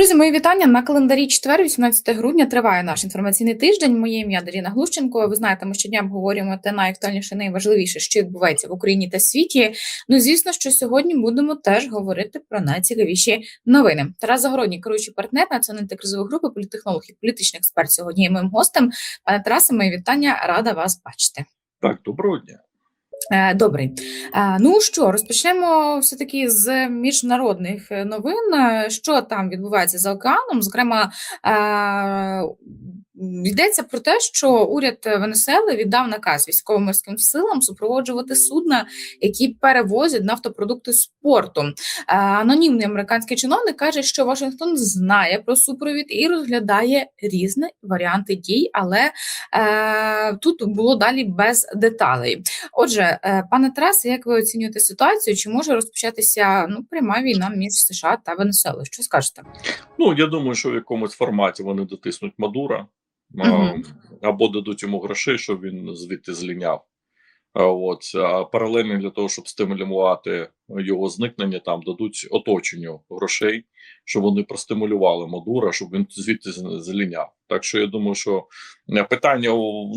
Друзі, мої вітання на календарі четвер, 18 грудня. Триває наш інформаційний тиждень. Моє ім'я Даріна Глущенко. Ви знаєте, ми щодня обговорюємо те найактуальніше, найважливіше, що відбувається в Україні та світі. Ну звісно, що сьогодні будемо теж говорити про найцікавіші новини. Тарас Загородній, керуючий партнер національної кризової групи, політтехнолог і політичний експерт. Сьогодні є моїм гостем. Пане Тарасе, мої вітання. Рада вас бачити. Так, доброго дня. Е, Добрий. Е, Ну що, розпочнемо все-таки з міжнародних е, новин. Що там відбувається за океаном? Зокрема, йдеться про те, що уряд Венесуели віддав наказ військово-морським силам супроводжувати судна, які перевозять нафтопродукти з порту. Анонімний американський чиновник каже, що Вашингтон знає про супровід і розглядає різні варіанти дій, але е, тут було далі без деталей. Отже, е, пане Тарасе, як ви оцінюєте ситуацію? Чи може розпочатися ну пряма війна між США та Венесуелою? Що скажете? Ну я думаю, що в якомусь форматі вони дотиснуть Мадура а, або дадуть йому грошей, щоб він звідти зліняв. От а паралельно для того, щоб стимулювати його зникнення, там дадуть оточенню грошей, щоб вони простимулювали Мадура, щоб він звідти зліняв. Так що я думаю, що е, питання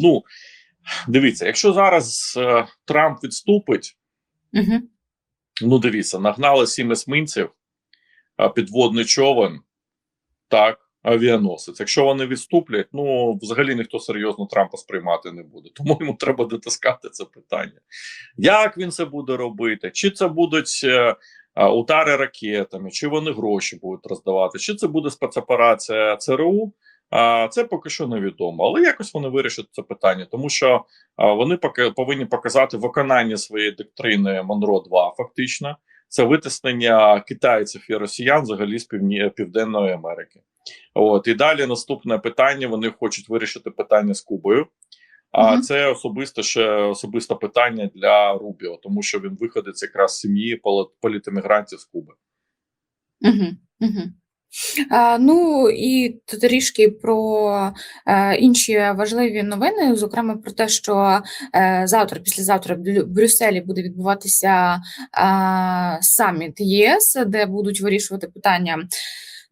ну дивіться, якщо зараз е, Трамп відступить, Угу. Ну, дивіться, нагнали сім есминців, підводний човен, так, авіаносець. Якщо вони відступлять, ну взагалі ніхто серйозно Трампа сприймати не буде. Тому йому треба дотискати це питання. Як він це буде робити? Чи це будуть е, удари ракетами, чи вони гроші будуть роздавати, чи це буде спецоперація ЦРУ? Це поки що невідомо, але якось вони вирішать це питання, тому що вони поки повинні показати виконання своєї доктрини Монро 2 фактично. Це витиснення китайців і росіян взагалі з півні... південної Америки. От і далі наступне питання. Вони хочуть вирішити питання з Кубою. А це особисто ще особисте питання для Рубіо, тому що він виходить якраз з сім'ї полі- політемігрантів з Куби. Угу. Угу. А, ну і трішки про е, інші важливі новини, зокрема про те, що е, завтра, післязавтра в Брюсселі буде відбуватися е, саміт ЄС, де будуть вирішувати питання.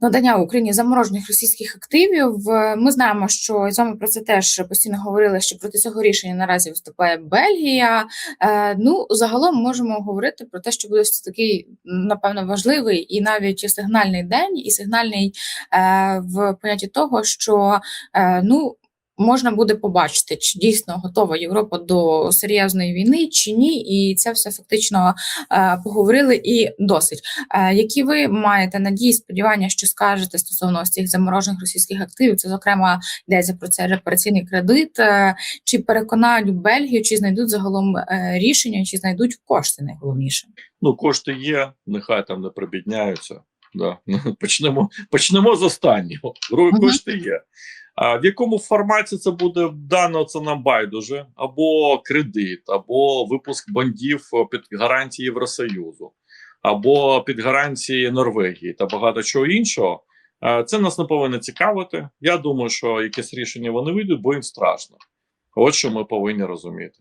Надання Україні заморожених російських активів. Е, Ми знаємо, що і з про це теж постійно говорили, що проти цього рішення наразі виступає Бельгія. Е, ну, загалом можемо говорити про те, що буде такий, напевно, важливий і навіть сигнальний день, і сигнальний е, в понятті того, що ну. Можна буде побачити, чи дійсно готова Європа до серйозної війни, чи ні, і це все фактично е, поговорили і досить. Е, які ви маєте надії, сподівання, що скажете стосовно цих заморожених російських активів? Це зокрема йдеться про це репараційний кредит. Е, чи переконають Бельгію, чи знайдуть загалом рішення, чи знайдуть кошти найголовніше? Ну, кошти є, нехай там не прибідняються. Да. Почнемо, почнемо з останнього. Друге, Мгм. кошти є. В якому форматі це буде дано, це нам байдуже, або кредит, або випуск бандів під гарантії Євросоюзу, або під гарантії Норвегії та багато чого іншого. Це нас не повинно цікавити. Я думаю, що якесь рішення вони вийдуть, бо їм страшно. От що ми повинні розуміти.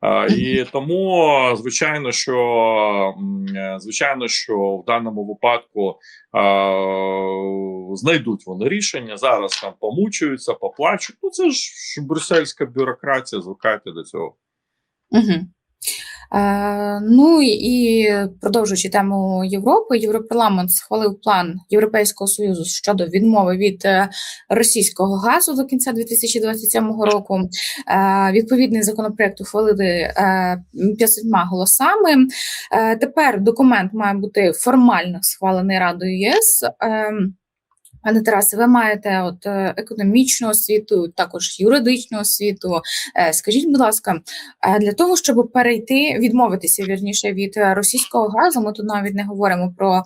А, і тому, звичайно, що е, звичайно, що в даному випадку а, знайдуть вони рішення. Зараз там помучуються, поплачуть. Ну це ж брюссельська бюрократія, звикайте до цього. Угу. Е, ну і продовжуючи тему Європи, Європарламент схвалив план Європейського союзу щодо відмови від е, російського газу до кінця 2027 року. Е, відповідний законопроект ухвалили е, 500 голосами. Тепер документ має бути формально схвалений Радою ЄС. Пане Тарасе, ви маєте от е, економічну освіту, також юридичну освіту. Е, Скажіть, будь ласка, е, для того, щоб перейти, відмовитися вірніше від російського газу, ми тут навіть не говоримо про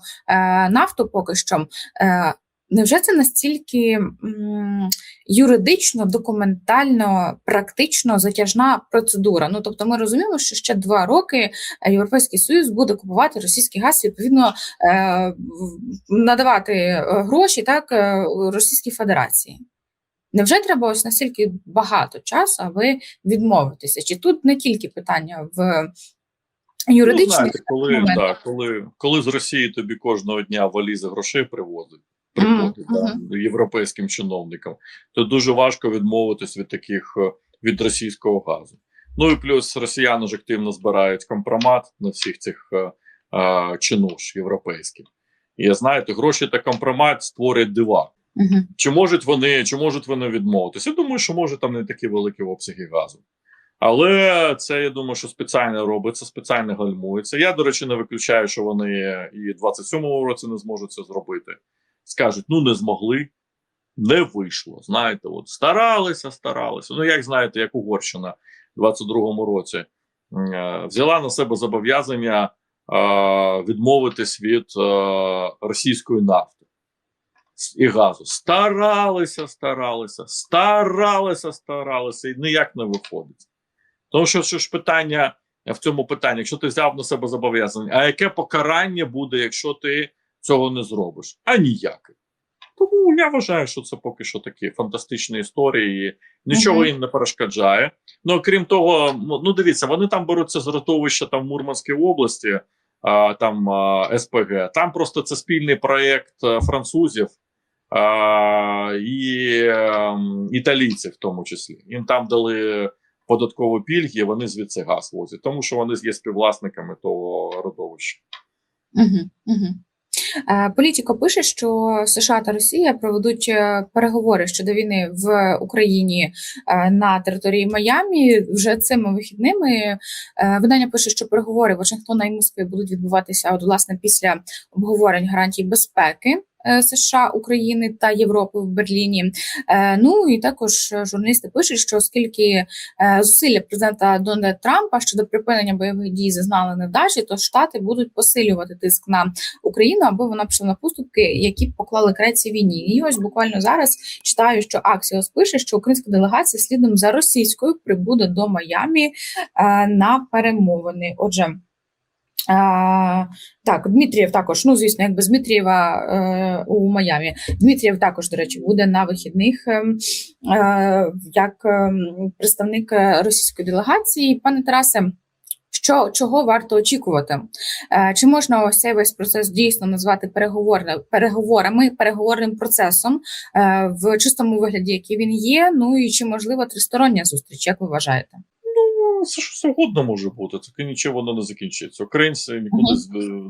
нафту поки що. Невже це настільки м, юридично, документально, практично затяжна процедура? Ну тобто, ми розуміємо, що ще два роки Європейський Союз буде купувати російський газ, відповідно е, надавати е, гроші так е, Російській Федерації. Невже треба ось настільки багато часу, аби відмовитися? Чи тут не тільки питання в Ну, знаєте, коли, да, коли, коли з Росії тобі кожного дня валізи грошей привозять, Мгм, да, європейським чиновникам, то дуже важко відмовитись від таких е, від російського газу. Ну і плюс росіяни ж активно збирають компромат на всіх цих е, е, чинуш європейських. І знаєте, гроші та компромат створять дива. Мгм. Чи можуть вони, чи можуть вони відмовитися? Я думаю, що може там не такі великі обсяги газу. Але це я думаю, що спеціально робиться, спеціально гальмується. Я, до речі, не виключаю, що вони і в 27-му році не зможуть це зробити. Скажуть, ну не змогли, не вийшло. Знаєте, от старалися, старалися. Ну, як знаєте, як Угорщина в 22-му році е, взяла на себе зобов'язання е, відмовитись від е, російської нафти і газу. Старалися, старалися, старалися, старалися, і ніяк не виходить. Тому що, що ж питання в цьому питанні, якщо ти взяв на себе зобов'язання, а яке покарання буде, якщо ти цього не зробиш? А ніяке. Тому я вважаю, що це поки що такі фантастичні історії, і нічого їм не перешкоджає. Ну крім того, ну ну, дивіться, вони там беруться з родовища там в Мурманській області, а, там а, СПГ. Там просто це спільний проєкт французів а, і ем, італійців, в тому числі. Їм там дали податкові пільги, вони звідси газ возять, тому що вони є співвласниками того родовища. Мгм. Е, Політіко пише, що США та Росія проведуть е, переговори щодо війни в Україні е, на території Майамі. Вже цими вихідними е, видання пише, що переговори Вашингтона і Москви будуть відбуватися от власне після обговорень гарантій безпеки. Е, США, України та Європи в Берліні. Е, Ну і також е, журналісти пишуть, що оскільки зусилля президента Дональда Трампа щодо припинення бойових дій зазнали невдачі, то штати будуть посилювати тиск на Україну, аби вона пішла на поступки, які б поклали цій війні. І ось буквально зараз читаю, що Аксіос пише, що українська делегація слідом за російською прибуде до Майамі е, на перемовини. Отже. Е, так, Дмитрієв також, ну звісно, як без Дмитрієва е, у Майамі. Дмитрієв також, до речі, буде на вихідних е, е, як е, представник е, російської делегації. Пане Тарасе, що чого варто очікувати? Е, Чи можна ось цей весь процес дійсно назвати переговорне- переговорами, переговорним процесом е, в чистому вигляді, який він є? Ну і чи можлива тристороння зустріч? Як ви вважаєте? Ну, це ж завгодно може бути, таке нічого воно не закінчиться. Українці нікуди з,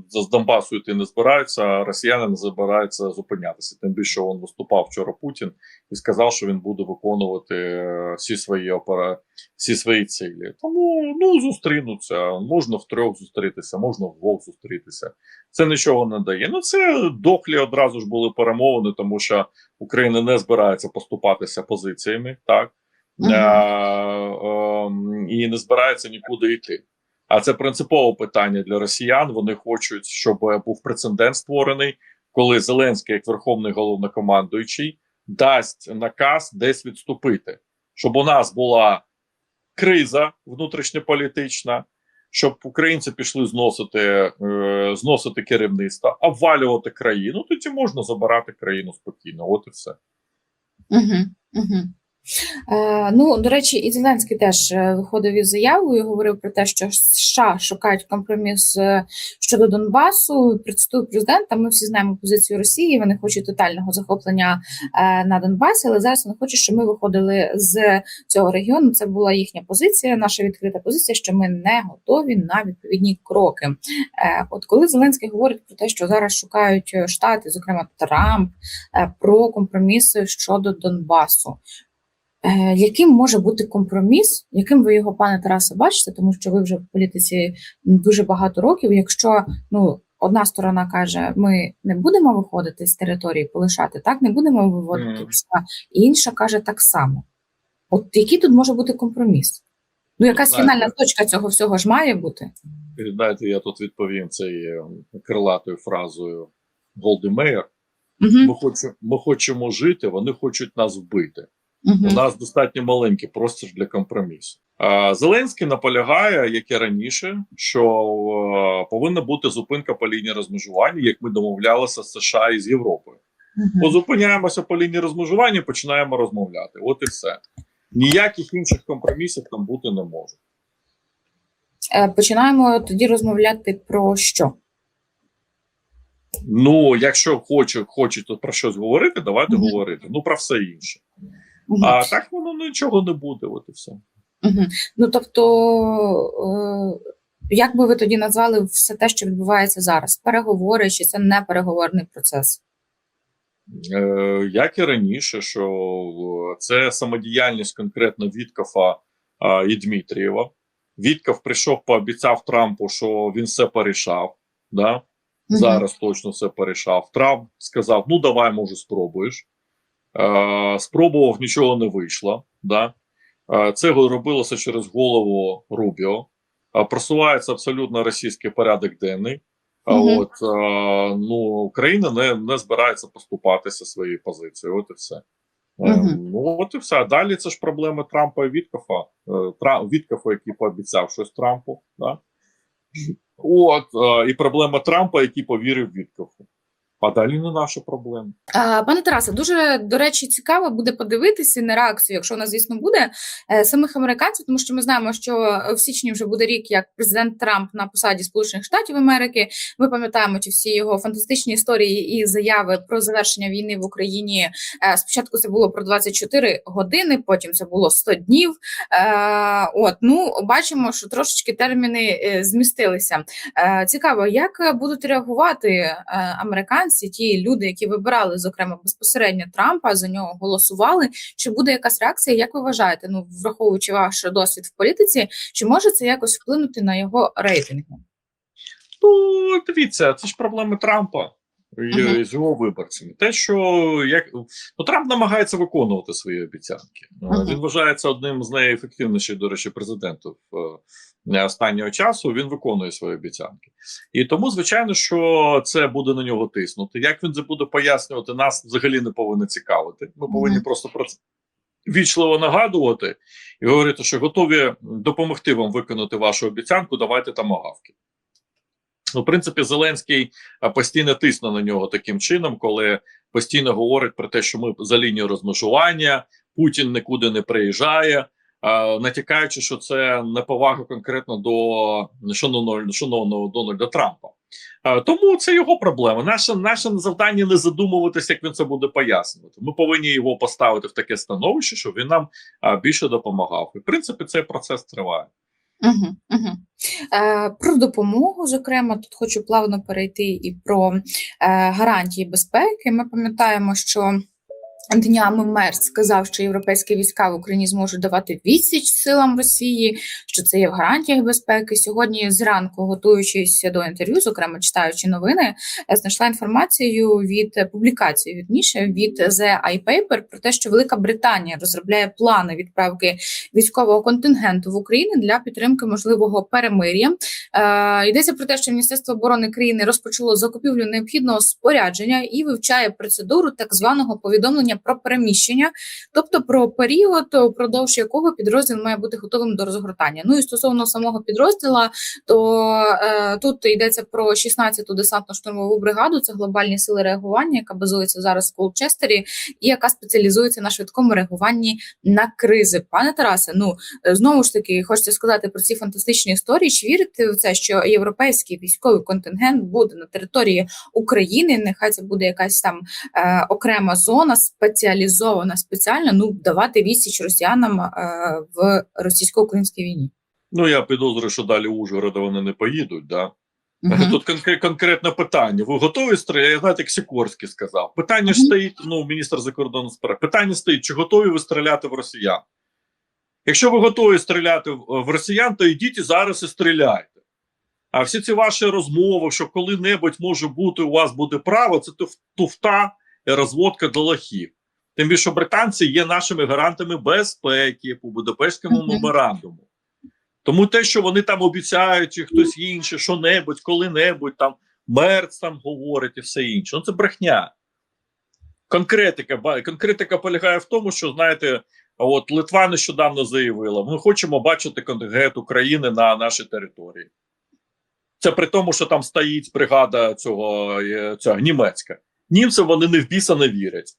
з Донбасу йти не збираються, а росіяни не збираються зупинятися. Тим більше він виступав вчора Путін і сказав, що він буде виконувати е, всі свої опера, всі свої цілі. Тому ну зустрінуться. Можна втрьох зустрітися, можна вдвох зустрітися. Це нічого не дає. Ну це дохлі одразу ж були перемовини, тому що Україна не збирається поступатися позиціями, так. Е, і не збирається нікуди йти. А це принципове питання для росіян. Вони хочуть, щоб був прецедент створений, коли Зеленський, як верховний головнокомандуючий, дасть наказ десь відступити, щоб у нас була криза внутрішньополітична, щоб українці пішли зносити, е, зносити керівництво, обвалювати країну. Тоді можна забирати країну спокійно. От і все. Угу, угу. Е, ну, до речі, і Зеленський теж е, виходив із заявою, говорив про те, що США шукають компроміс е, щодо Донбасу. Представив президента. Ми всі знаємо позицію Росії. Вони хочуть тотального захоплення на Донбасі, але зараз вони хочуть, щоб ми виходили з цього регіону. Це була їхня позиція, наша відкрита позиція, що ми не готові на відповідні кроки. От коли Зеленський говорить про те, що зараз шукають штати, зокрема Трамп, про компроміси щодо Донбасу. Е, Яким може бути компроміс, яким ви його, пане Тарасе, бачите, тому що ви вже в політиці дуже багато років. Якщо ну одна сторона каже, ми не будемо виходити з території, полишати так, не будемо виводити і інша каже так само. От який тут може бути компроміс? Ну, якась Знаєте- фінальна точка цього всього ж має бути. І Дайте я тут відповім цією крилатою фразою Голди Меєр. Ми, Угу, хочемо, ми хочемо жити, вони хочуть нас вбити. Угу, У нас достатньо маленький простір для компромісу. Зеленський наполягає, як і раніше, що е, повинна бути зупинка по лінії розмежування, як ми домовлялися з США і з Європою. Позупиняємося по лінії розмежування, починаємо розмовляти. От і все. Ніяких інших компромісів там бути не може. Е, Починаємо тоді розмовляти про що? Ну, якщо хочуть, хочуть про щось говорити, давайте Мгм. говорити. Ну, про все інше. А так воно нічого не буде, от і все. Мгм. Ну тобто, е, як би ви тоді назвали все те, що відбувається зараз? Переговори, чи це не переговорний процес? Е, як і раніше, що е, це самодіяльність конкретно Віткафа і Дмитрієва. Віткав прийшов, пообіцяв Трампу, що він все порішав. Да? Зараз точно все порішав. Трамп сказав: ну давай, може, спробуєш. Е, спробував, нічого не вийшло. Да? Е, це робилося через голову Рубіо. Е, просувається абсолютно російський порядок денний. А от ну, Україна не, не збирається поступатися своєю позицією. От і все. Мгм. Ну, от і все. Далі це ж проблеми Трампа і Віткафа. Е, Тра- Віткафа, який пообіцяв щось Трампу. Да? От, і проблема Трампа, який повірив Віткафу. А далі не наша проблема. Пане Тарасе, дуже до речі, цікаво буде подивитися на реакцію, якщо вона, звісно, буде е, самих американців, тому що ми знаємо, що в січні вже буде рік, як президент Трамп на посаді Сполучених Штатів Америки. Ми пам'ятаємо ті всі його фантастичні історії і заяви про завершення війни в Україні. Е, Спочатку це було про 24 години, потім це було 100 днів. Е, От ну бачимо, що трошечки терміни змістилися. Цікаво, як будуть реагувати е, американці, ті люди, які вибирали, зокрема безпосередньо Трампа, за нього голосували. Чи буде якась реакція? Як ви вважаєте? Ну, враховуючи ваш досвід в політиці, чи може це якось вплинути на його рейтинги? Ну, дивіться, це ж проблеми Трампа з його виборцями. Те, що як ну, Трамп намагається виконувати свої обіцянки. Е, Мгм. Він вважається одним з найефективніших, до речі, президентів е, останнього часу. Він виконує свої обіцянки. І тому, звичайно, що це буде на нього тиснути. Як він це буде пояснювати, нас взагалі не повинно цікавити. Ми повинні Мгм. просто про це вічливо нагадувати і говорити, що готові допомогти вам виконати вашу обіцянку. Давайте там агавки. Ну, в принципі, Зеленський постійно тисне на нього таким чином, коли постійно говорить про те, що ми за лінією розмежування, Путін нікуди не приїжджає, натякаючи, що це неповага конкретно до шановного, шановного Дональда Трампа. Тому це його проблема. Наше, наше завдання не задумуватися, як він це буде пояснювати. Ми повинні його поставити в таке становище, щоб він нам більше допомагав. І в принципі, цей процес триває. Е, про допомогу, зокрема, тут хочу плавно перейти і про е, гарантії безпеки. Ми пам'ятаємо, що днями Мерц сказав, що європейські війська в Україні зможуть давати відсіч силам Росії, що це є в гарантіях безпеки. Сьогодні зранку, готуючись до інтерв'ю, зокрема читаючи новини, знайшла інформацію від публікації вірніше від The iPaper про те, що Велика Британія розробляє плани відправки військового контингенту в Україну для підтримки можливого перемир'я. Е, йдеться про те, що Міністерство оборони країни розпочало закупівлю необхідного спорядження і вивчає процедуру так званого повідомлення про переміщення, тобто про період, упродовж якого підрозділ має бути готовим до розгортання. Ну і стосовно самого підрозділа, то е, тут йдеться про 16-ту десантно-штурмову бригаду. Це глобальні сили реагування, яка базується зараз в Колчестері, і яка спеціалізується на швидкому реагуванні на кризи. Пане Тарасе, ну е, знову ж таки хочеться сказати про ці фантастичні історії. Чи вірите в це, що європейський військовий контингент буде на території України? Нехай це буде якась там е, окрема зона, спеціалізована спеціально, ну давати відсіч росіянам е, в російсько-українській війні. Ну, я підозрюю, що далі Ужгорода вони не поїдуть, да? Мгм. Тут конкре- конкретне питання. Ви готові стріляти? Я знаєте, як Сікорський сказав. Питання ж стоїть, ну, міністр закордонних справ. Питання стоїть, чи готові ви стріляти в росіян? Якщо ви готові стріляти в, росіян, то йдіть і зараз і стріляйте. А всі ці ваші розмови, що коли-небудь може бути, у вас буде право, це туфта розводка до лохів. Тим більше британці є нашими гарантами безпеки по Будапештському меморандуму. Тому те, що вони там обіцяють, чи хтось інший, що-небудь, коли-небудь, там Мерц там говорить і все інше. Ну це брехня. Конкретика, конкретика полягає в тому, що знаєте, от Литва нещодавно заявила: ми хочемо бачити контингент України на нашій території. Це при тому, що там стоїть бригада цього, е, цього німецька. Німцям вони не в біса не вірять.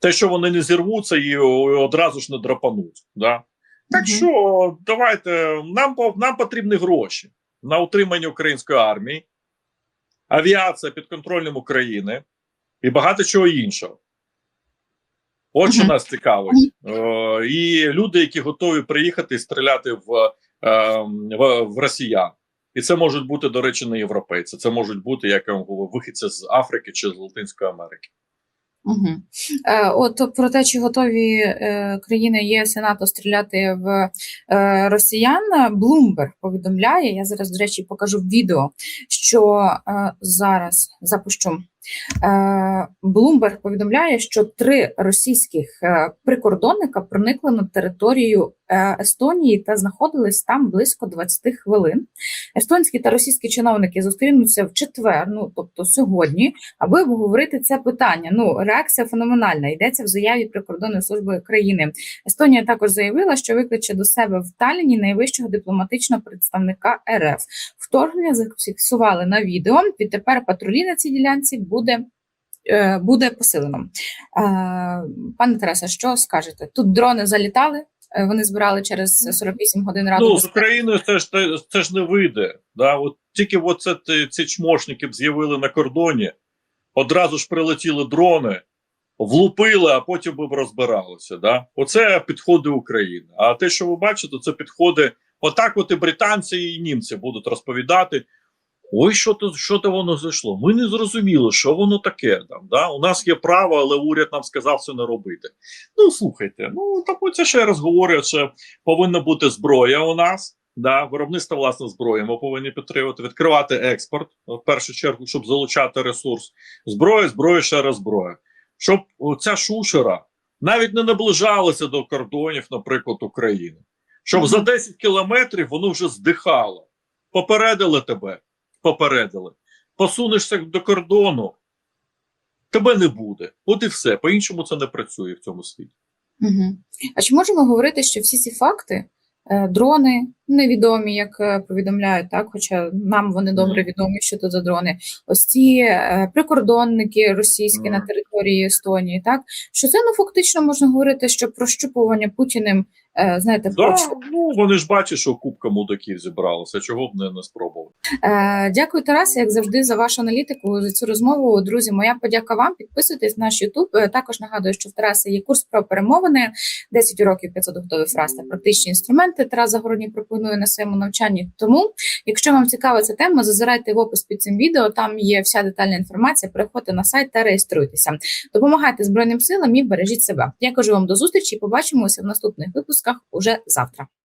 Те, що вони не зірвуться і одразу ж не драпануть. Да? Так Мгм. що давайте нам нам потрібні гроші на утримання української армії. авіація під контролем України і багато чого іншого. От що Мгм. нас цікавить. Е, і люди, які готові приїхати і стріляти в, е, в, в росіян. І це можуть бути, до речі, не європейці. Це можуть бути, як я вам говорю, вихідці з Африки чи з Латинської Америки. Угу. От про те, чи готові е, країни ЄС і НАТО стріляти в е, росіян, Bloomberg повідомляє. Я зараз, до речі, покажу відео, що зараз запущу. Bloomberg повідомляє, що три російських прикордонника проникли на територію Естонії та знаходились там близько 20 хвилин. Естонські та російські чиновники зустрінуться в четвер, ну тобто сьогодні, аби обговорити це питання. Ну, реакція феноменальна. Йдеться в заяві прикордонної служби країни. Естонія також заявила, що викличе до себе в Талліні найвищого дипломатичного представника РФ. Вторгнення зафіксували на відео. Відтепер патрулі на цій ділянці буде. е, Буде посилено. Е, Пане Тарасе, що скажете? Тут дрони залітали, е, вони збирали через 48 годин раду. Ну, з. Україною це ж те- це ж не вийде. Да? От тільки от це, ті- ці чмошники б з'явили на кордоні, одразу ж прилетіли дрони, влупили, а потім би б розбиралися. Да? Оце підходи України. А те, що ви бачите, це підходи. Отак, от і британці і німці будуть розповідати. Ой, що то що то воно зайшло? Ми не зрозуміли, що воно таке. Там, да? У нас є право, але уряд нам сказав це не робити. Ну, слухайте, ну тому це ще раз говорю, що повинна бути зброя у нас. Да, виробництво власне зброї ми повинні підтримувати, відкривати експорт в першу чергу, щоб залучати ресурс. Зброя, зброя, ще раз зброя. Щоб ця шушера навіть не наближалася до кордонів, наприклад, України. Щоб Мгм. за 10 кілометрів воно вже здихало. Попередили тебе, попередили. Посунешся до кордону, тебе не буде. От і все. По-іншому це не працює в цьому світі. Угу. А чи можемо говорити, що всі ці факти, е, дрони невідомі, як е, повідомляють, так, хоча нам вони добре відомі, що це за дрони, ось ці е, прикордонники російські на території Естонії, так, що це ну фактично можна говорити, що прощупування Путіним, е, знаєте, Да, ну вони ж бачать, що кубка мудаків зібралася. Чого б не, не спробувати? Е, Дякую, Тарасе, як завжди, за вашу аналітику, за цю розмову. Друзі, моя подяка вам. Підписуйтесь на наш Ютуб. Також нагадую, що в Тараса є курс про перемовини, 10 уроків 500 готових фраз та практичні інструменти. Тарас Загородній пропонує на своєму навчанні. Тому, якщо вам цікава ця тема, зазирайте в опис під цим відео. Там є вся детальна інформація. Переходьте на сайт та реєструйтеся. Допомагайте Збройним силам і бережіть себе. Я кажу вам до зустрічі. Побачимося в наступних випусках уже завтра.